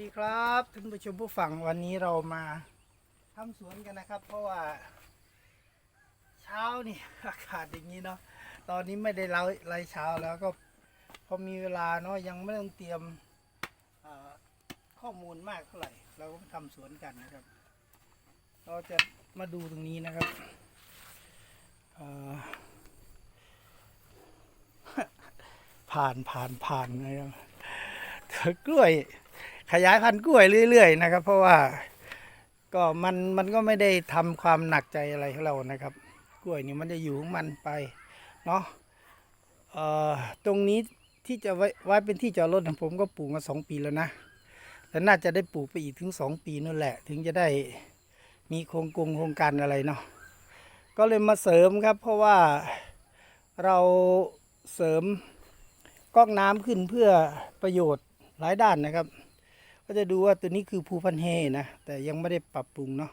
ดีครับท่านผู้ชมผู้ฟังวันนี้เรามาทำสวนกันนะครับ เพราะว่า เช้านี่อากาศอย่างนี้เนาะตอนนี้ไม่ได้ไล่ไล่เช้าแล้วก็พอมีเวลาเนาะยังไม่ต้องเตรียมข้อมูลมากเท่าไหร่ เราก็มาทำสวนกันนะครับ เราจะมาดูตรงนี้นะครับผ่านผ่านผ่านนะครับกล้วย ขยายพันธุ์กล้วยเรื่อย ๆ นะครับ เพราะว่าก็มันมันก็ไม่ได้ทำความหนักใจอะไรให้เรานะครับ กล้วยนี่มันจะอยู่ของมันไปเนาะเอ่อตรงนี้ที่จะไว้ไว้เป็นที่จอดรถของผมก็ปลูกมาสองปีแล้วนะแต่น่าจะได้ปลูกไปอีกถึงสองปีนั่นแหละ ถึงจะได้มีโครงกงโครงการอะไรเนาะก็เลยมาเสริมครับ เพราะว่าเราเสริมก๊อกน้ำขึ้นเพื่อประโยชน์หลายด้านนะครับ ก็จะดูว่าตัวนี้คือภูพันเฮนะ แต่ยังไม่ได้ปรับปรุงเนาะ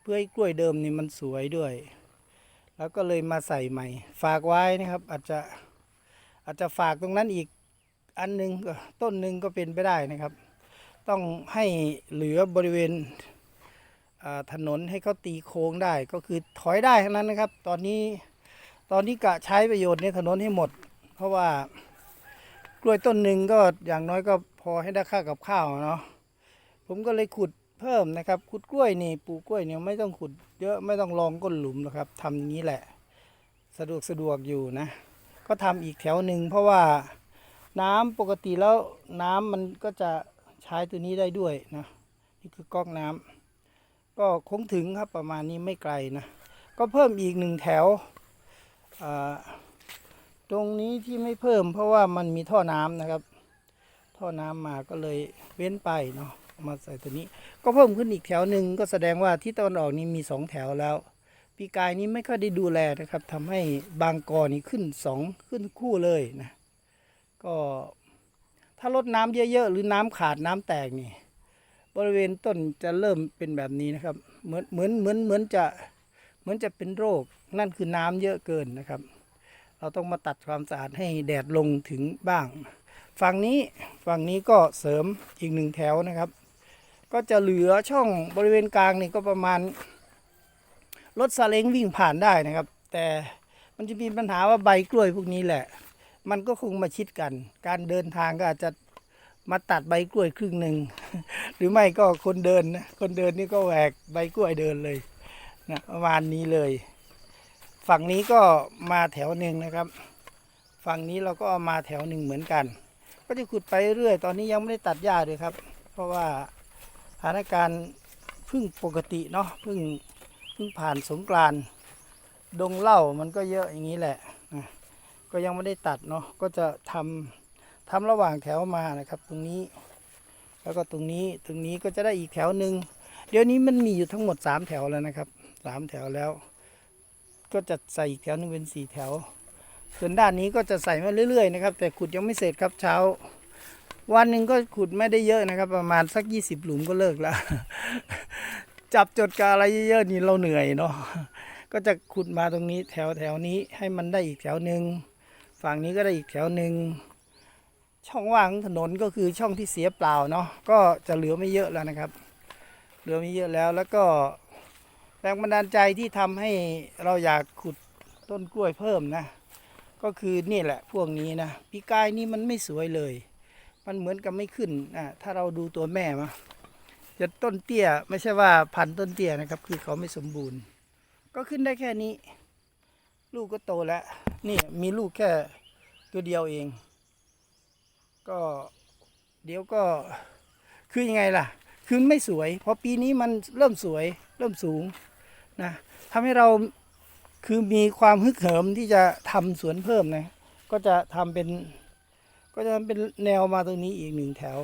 เพื่อให้กล้วยเดิมนี่มันสวยด้วย แล้วก็เลยมาใส่ใหม่ ฝากไว้นะครับ อาจจะอาจจะฝากตรงนั้นอีกอันหนึงก็ต้นหนึ่งก็เป็นไปได้นะครับ ต้องให้เหลือบริเวณถนนให้เขาตีโค้งได้ก็คือถอยได้ทั้งนั้นนะครับ ตอนนี้ตอนนี้กะใช้ประโยชน์ในถนนให้หมด เพราะว่ากล้วยต้นหนึ่งก็อย่างน้อยก็ พอให้ได้ค่ากับข้าวเนาะผมก็เลยขุดเพิ่มนะครับ ขุดกล้วยนี่ปลูกกล้วยเนี่ยไม่ต้องขุดเยอะไม่ต้องลองก้นหลุมหรอกครับทำอย่างนี้แหละ สะดวกสะดวกอยู่นะ ก็ทำอีกแถวหนึ่งเพราะว่าน้ำปกติแล้วน้ำมันก็จะใช้ตัวนี้ได้ด้วยนะนี่คือก๊อกน้ำก็คงถึงครับประมาณนี้ไม่ไกลนะก็เพิ่มอีกหนึ่งแถวตรงนี้ที่ไม่เพิ่มเพราะว่ามันมีท่อน้ำนะครับ ท่อน้ำมาก็เลยเว้นไปเนาะมาใส่ตัวนี้ ก็เพิ่มขึ้นอีกแถวหนึ่งก็แสดงว่าที่ตะวันออกนี้มีสองแถวแล้ว ปีกายนี้ไม่ค่อยได้ดูแลนะครับทำให้บางกอนี่ขึ้นสองขึ้นคู่เลยนะก็ถ้าลดน้ำเยอะๆ หรือน้ำขาดน้ำแตกนี่ บริเวณต้นจะเริ่มเป็นแบบนี้นะครับ เหมือนเหมือนเหมือนเหมือนจะเหมือนจะเป็นโรค นั่นคือน้ำเยอะเกินนะครับ เราต้องมาตัดความสะอาดให้แดดลงถึงบ้าง ฝั่งนี้ฝั่งนี้ก็เสริมอีกหนึ่งแถวนะครับ ก็จะเหลือช่องบริเวณกลางนี่ก็ประมาณรถซาเล้งวิ่งผ่านได้นะครับ แต่มันจะมีปัญหาว่าใบกล้วยพวกนี้แหละ มันก็คงมาชิดกัน การเดินทางก็อาจจะมาตัดใบกล้วยครึ่งหนึ่งหรือไม่ก็คนเดินนะคนเดินนี่ก็แหวกใบกล้วยเดินเลยนะประมาณนี้เลย ฝั่งนี้ก็มาแถวหนึ่งนะครับ ฝั่งนี้เราก็เอามาแถวหนึ่งเหมือนกัน ก็จะขุดไปเรื่อย ตอนนี้ยังไม่ได้ตัดหญ้าเลยครับ เพราะว่าสถานการณ์เพิ่งปกติเนาะเพิ่งเพิ่งผ่านสงกรานต์ดงเหล้ามันก็เยอะอย่างนี้แหละ ก็ยังไม่ได้ตัดเนาะก็จะทำทำระหว่างแถวมานะครับ ตรงนี้ แล้วก็ตรงนี้ตรงนี้ก็จะได้อีกแถวหนึ่งเดี๋ยวนี้มันมีอยู่ทั้งหมดสามแถวแล้วนะครับสามแถวแล้ว ก็จะใส่อีกแถวนึงเป็นสี่แถว ส่วนด้านนี้ก็จะใส่มาเรื่อยๆนะครับแต่ขุดยังไม่เสร็จครับเช้า วันหนึ่งก็ขุดไม่ได้เยอะนะครับ ประมาณสักยี่สิบหลุมก็เลิกแล้ว จับจดกับอะไรเยอะๆนี่เราเหนื่อยเนาะก็จะขุดมาตรงนี้แถวแถวนี้ให้มันได้อีกแถวหนึ่งฝั่งนี้ก็ได้อีกแถวหนึ่งช่องว่างของถนนก็คือช่องที่เสียเปล่าเนาะก็จะเหลือไม่เยอะแล้วนะครับ เหลือไม่เยอะแล้วแล้วก็แรงบันดาลใจที่ทำให้เราอยากขุดต้นกล้วยเพิ่มนะ ก็คือนี่แหละพวกนี้นะปีกายนี่มันไม่สวยเลย มันเหมือนกับไม่ขึ้นอะถ้าเราดูตัวแม่มาจะต้นเตี้ยไม่ใช่ว่าพันต้นเตี้ยนะครับ คือเขาไม่สมบูรณ์ ก็ขึ้นได้แค่นี้ ลูกก็โตแล้ว นี่มีลูกแค่ตัวเดียวเอง ก็เดี๋ยวก็คือยังไงล่ะ คือไม่สวย พอปีนี้มันเริ่มสวย เริ่มสูงนะทำให้เรา คือมีความฮึกเหิมที่จะทำสวนเพิ่มนะ ก็จะทำเป็น ก็จะทำเป็นแนวมาตรงนี้อีกหนึ่งแถว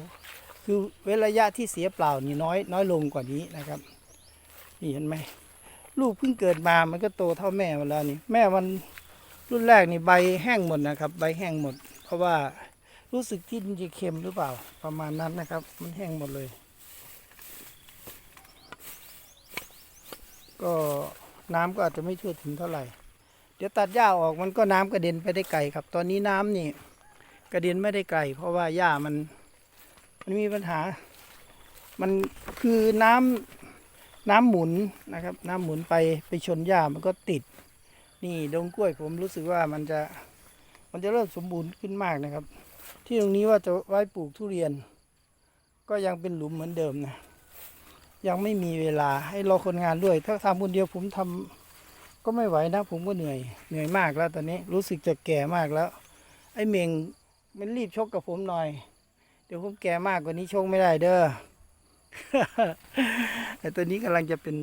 คือเว้นระยะที่เสียเปล่านี่น้อย น้อยลงกว่านี้นะครับ นี่เห็นไหมลูกเพิ่งเกิดมามันก็โตเท่าแม่มันแล้วนี่แม่มันรุ่นแรกนี่ใบแห้งหมดนะครับ ใบแห้งหมด เพราะว่ารู้สึกที่มันจะเค็มหรือเปล่าประมาณนั้นนะครับ มันแห้งหมดเลย ก็ น้ำก็อาจจะไม่ทั่วถึงเท่าไหร่ เดี๋ยวตัดหญ้าออกมันก็น้ำกระเด็นไปได้ไกลครับ ตอนนี้น้ำนี่กระเด็นไม่ได้ไกล เพราะว่าหญ้ามันมันมีปัญหา มันคือน้ำน้ำหมุนนะครับ น้ำหมุนไปไปชนหญ้ามันก็ติด นี่ดงกล้วยผมรู้สึกว่ามันจะมันจะเริ่มสมบูรณ์ขึ้นมากนะครับ ที่ตรงนี้ว่าจะไว้ปลูกทุเรียน ก็ยังเป็นหลุมเหมือนเดิมนะ ยังไม่มีเวลาให้รอคนงานด้วย ถ้าทำคนเดียวผมทำก็ไม่ไหวนะ ผมก็เหนื่อยเหนื่อยมากแล้วตอนนี้รู้สึกจะแก่มากแล้ว ไอ้เมงมันรีบชกกับผมหน่อย เดี๋ยวผมแก่มากกว่านี้ชกไม่ได้เด้อไอ้ตัวนี้กำลังจะเป็น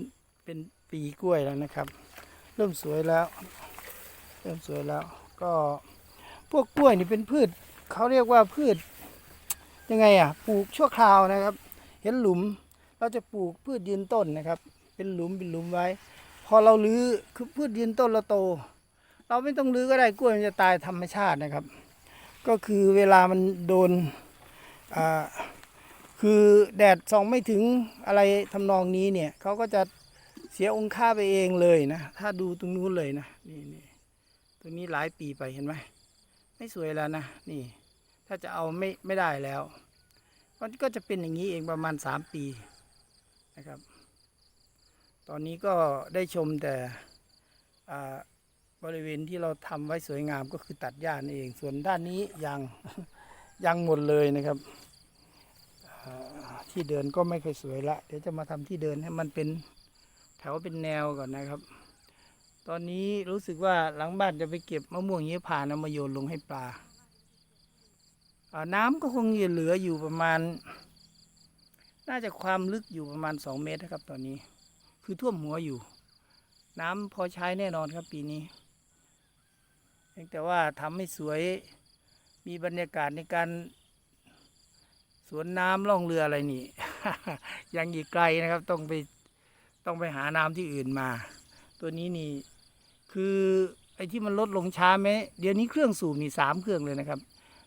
เป็นปีกล้วยแล้วนะครับ เริ่มสวยแล้ว เริ่มสวยแล้ว ก็พวกกล้วยนี่เป็นพืชเขาเรียกว่าพืชยังไงอะปลูกชั่วคราวนะครับ เห็นหลุม เราจะปลูกพืชยืนต้นนะครับ เป็นหลุมเป็นหลุมไว้ พอเราลื้อคือพืชยืนต้นเราโต เราไม่ต้องลื้อก็ได้กล้วยมันจะตายธรรมชาตินะครับ ก็คือเวลามันโดนอ่าคือแดดส่องไม่ถึงอะไรทำนองนี้เนี่ยเขาก็จะเสียองค์ค่าไปเองเลยนะ ถ้าดูตรงนู้นเลยนะนี่นี่ตรงนี้หลายปีไปเห็นไหมไม่สวยแล้วนะนี่ ถ้าจะเอาไม่ไม่ได้แล้ว มันก็จะเป็นอย่างนี้เองประมาณสามปี นะครับ ตอนนี้ก็ได้ชมแต่บริเวณที่เราทำไว้สวยงามก็คือตัดหญ้านี่เอง ส่วนด้านนี้ยังยังหมดเลยนะครับ ที่เดินก็ไม่เคยสวยละ เดี๋ยวจะมาทำที่เดินให้มันเป็นแถวเป็นแนวก่อนนะครับ ตอนนี้รู้สึกว่าหลังบ้านจะไปเก็บมะม่วงเงี้ยผ่านมาโยนลงให้ปลาอ่าน้ำก็คงจะเหลืออยู่ประมาณ น่าจะความลึกอยู่ประมาณสองเมตรนะครับ ตอนนี้ คือท่วมหัวอยู่ น้ำพอใช้แน่นอนครับปีนี้แต่ว่าทำให้สวยมีบรรยากาศในการ สวนน้ำล่องเรืออะไรนี่ ยังอีกไกลนะครับ ต้องไปต้องไปหาน้ำที่อื่นมา ตัวนี้นี่ คือไอ้ที่มันลดลงช้าไหมเดี๋ยวนี้เครื่องสูบนี่สามเครื่องเลยนะครับ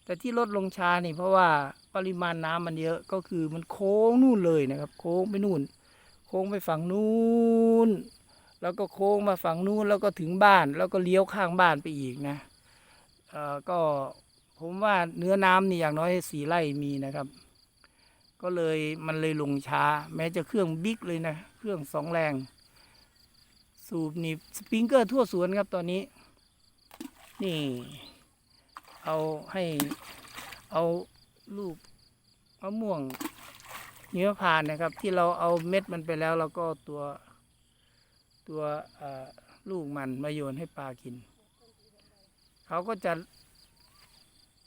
แต่ที่ลดลงช้านี่เพราะว่า ปริมาณน้ำมันเยอะก็คือมันโค้งนู่นเลยนะครับ โค้งไปนู่น โค้งไปฝั่งนู้น แล้วก็โค้งมาฝั่งนู้นแล้วก็ถึงบ้าน แล้วก็เลี้ยวข้างบ้านไปอีกนะเอ่อก็ผมว่าเนื้อน้ำนี่อย่างน้อยสี่ไร่มีนะครับ ก็เลยมันเลยลงช้า แม้จะเครื่องบิ๊กเลยนะ เครื่องสองแรง สูบนี่สปริงเกอร์ทั่วสวนครับตอนนี้ นี่ เอาให้เอาลูกะม่วงเนื้อพานนะครับ ที่เราเอาเม็ดมันไปแล้วเราก็ตัวตัวลูกมันมาโยนให้ปลากิน เขาก็จะ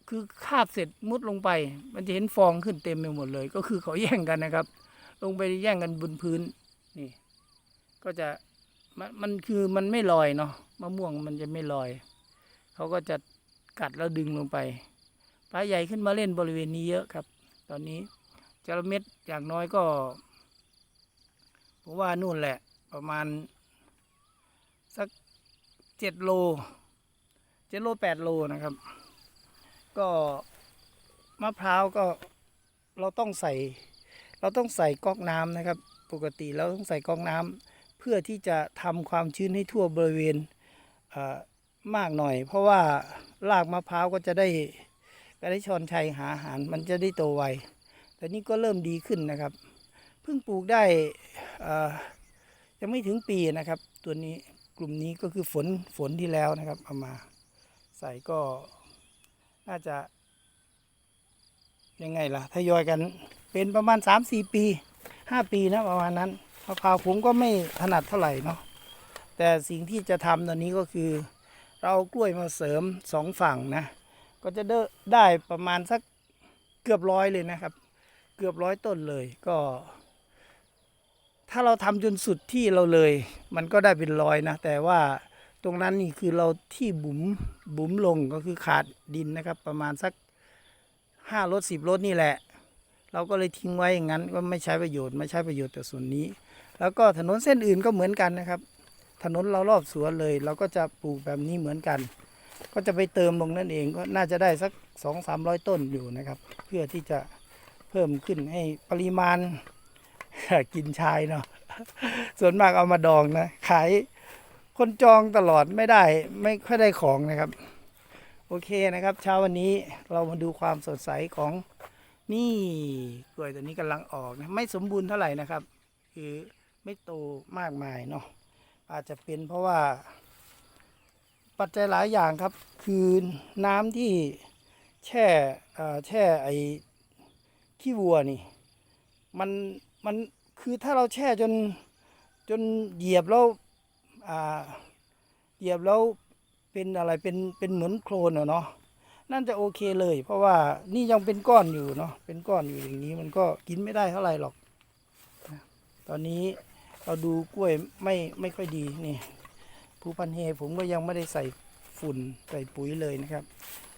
คือคาบเสร็จมุดลงไป มันจะเห็นฟองขึ้นเต็มไปหมดเลย ก็คือเขาแย่งกันนะครับ ลงไปแย่งกันบนพื้นนี่ ก็จะมันมันคือมันไม่ลอยเนาะมะม่วงมันจะไม่ลอย เขาก็จะกัดแล้วดึงลงไปปลาใหญ่ขึ้นมาเล่นบริเวณนี้เยอะครับ ตอนนี้จระเม็ดอย่างน้อยก็ผมว่านู่นแหละประมาณ สักเจ็ดโลเจ็ดโลแปดโลนะครับ ก็มะพร้าวก็เราต้องใส่ เราต้องใส่ก๊อกน้ำนะครับ ปกติเราต้องใส่ก๊อกน้ำเพื่อที่จะทำความชื้นให้ทั่วบริเวณมากหน่อย เพราะว่ารากมะพร้าวก็จะได้ ก็ได้ชอนชัยหาอาหารมันจะได้โตไวแต่นี่ก็เริ่มดีขึ้นนะครับ เพิ่งปลูกได้ยังไม่ถึงปีนะครับ ตัวนี้กลุ่มนี้ก็คือฝนฝนที่แล้วนะครับเอามาใส่ก็น่าจะ ยังไงล่ะทยอยกันเป็นประมาณ 3-4 ปี 5 ปีนะประมาณนั้นมะพร้าวผมก็ไม่ถนัดเท่าไหร่เนาะแต่สิ่งที่จะทำตอนนี้ก็คือ เราเอากล้วยมาเสริมสองฝั่งนะ ก็จะได้ได้ประมาณสักเกือบร้อยเลยนะครับ เกือบร้อยต้นเลยก็ ถ้าเราทำจนสุดที่เราเลย มันก็ได้เป็นร้อยนะ แต่ว่าตรงนั้นนี่คือเราที่บุ๋มบุ๋มลงก็คือขาดดินนะครับ ประมาณสักห้ารถสิบรถนี่แหละ เราก็เลยทิ้งไว้อย่างนั้นก็ไม่ใช้ประโยชน์ไม่ใช้ประโยชน์แต่ส่วนนี้ แล้วก็ถนนเส้นอื่นก็เหมือนกันนะครับ ถนนเรารอบสวนเลย เราก็จะปลูกแบบนี้เหมือนกัน ก็จะไปเติมลงนั่นเองก็น่าจะได้สักสองสามร้อยต้นอยู่นะครับ เพื่อที่จะเพิ่มขึ้นให้ปริมาณกินชายเนาะส่วนมากเอามาดองนะ ขายคนจองตลอดไม่ได้ไม่ค่อยได้ของนะครับ โอเคนะครับ เช้าวันนี้เรามาดูความสดใสของนี่กล้วยตัวนี้กำลังออกนะไม่สมบูรณ์เท่าไหร่นะครับ คือไม่โตมากมายเนาะอาจจะเป็นเพราะว่า ปัจจัยหลายอย่างครับ คือน้ำที่แช่แช่ไอขี้วัวนี่มันมันคือถ้าเราแช่จนจนเหยียบแล้วเหยียบแล้วเป็นอะไรเป็นเป็นเหมือนโคลนเนาะนั่นจะโอเคเลย เพราะว่านี่ยังเป็นก้อนอยู่เนาะเป็นก้อนอยู่อย่างนี้มันก็กินไม่ได้เท่าไหร่หรอก ตอนนี้เราดูกล้วยไม่ไม่ค่อยดีนี่ ภูพันเฮผมก็ยังไม่ได้ใส่ฝุ่นใส่ปุ๋ยเลยนะครับ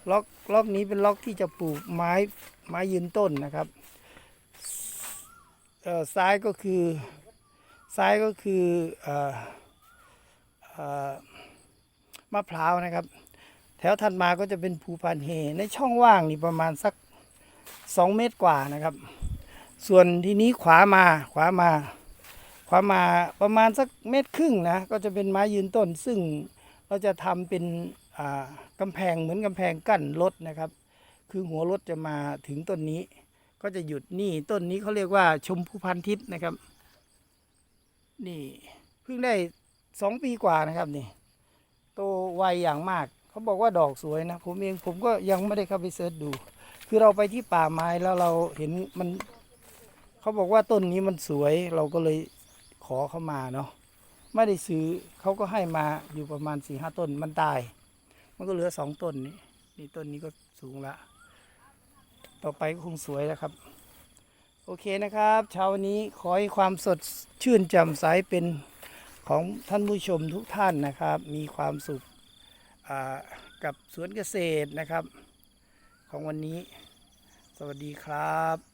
ล็อกล็อกนี้เป็นล็อกที่จะปลูกไม้ไม้ยืนต้นนะครับเออซ้ายก็คือซ้ายก็คือเอ่อเอ่อมะพร้าวนะครับ แถวถัดมาก็จะเป็นภูพันเฮในช่องว่างนี่ประมาณสักสองเมตรกว่านะครับ ส่วนที่นี้ขวามาขวามา ขวามาประมาณสักเมตรครึ่งนะก็จะเป็นไม้ยืนต้น ซึ่งเราจะทำเป็นอ่าแพงเหมือนกำแพงกั้นรถนะครับ คือหัวรถจะมาถึงต้นนี้ ก็จะหยุดนี่ต้นนี้เขาเรียกว่าชมพูพันทิพย์นะครับ นี่เพิ่งได้สองปีกว่านะครับนี่โตไวอย่างมากเขาบอกว่าดอกสวยนะ ผมเองผมก็ยังไม่ได้เข้าไปเสิร์ชดู คือเราไปที่ป่าไม้แล้วเราเห็นมันเขาบอกว่าต้นนี้มันสวยเราก็เลย ขอเขามาเนาะไม่ได้ซื้อเขาก็ให้มาอยู่ประมาณสี่ห้าต้นมันตาย มันก็เหลือสองต้นนี้นี่ต้นนี้ก็สูงละ ต่อไปก็คงสวยแล้วครับ โอเคนะครับ เช้าวันนี้ขอให้ความสดชื่นแจ่มใสเป็นของท่านผู้ชมทุกท่านนะครับ มีความสุขกับสวนเกษตรนะครับ ของวันนี้ สวัสดีครับ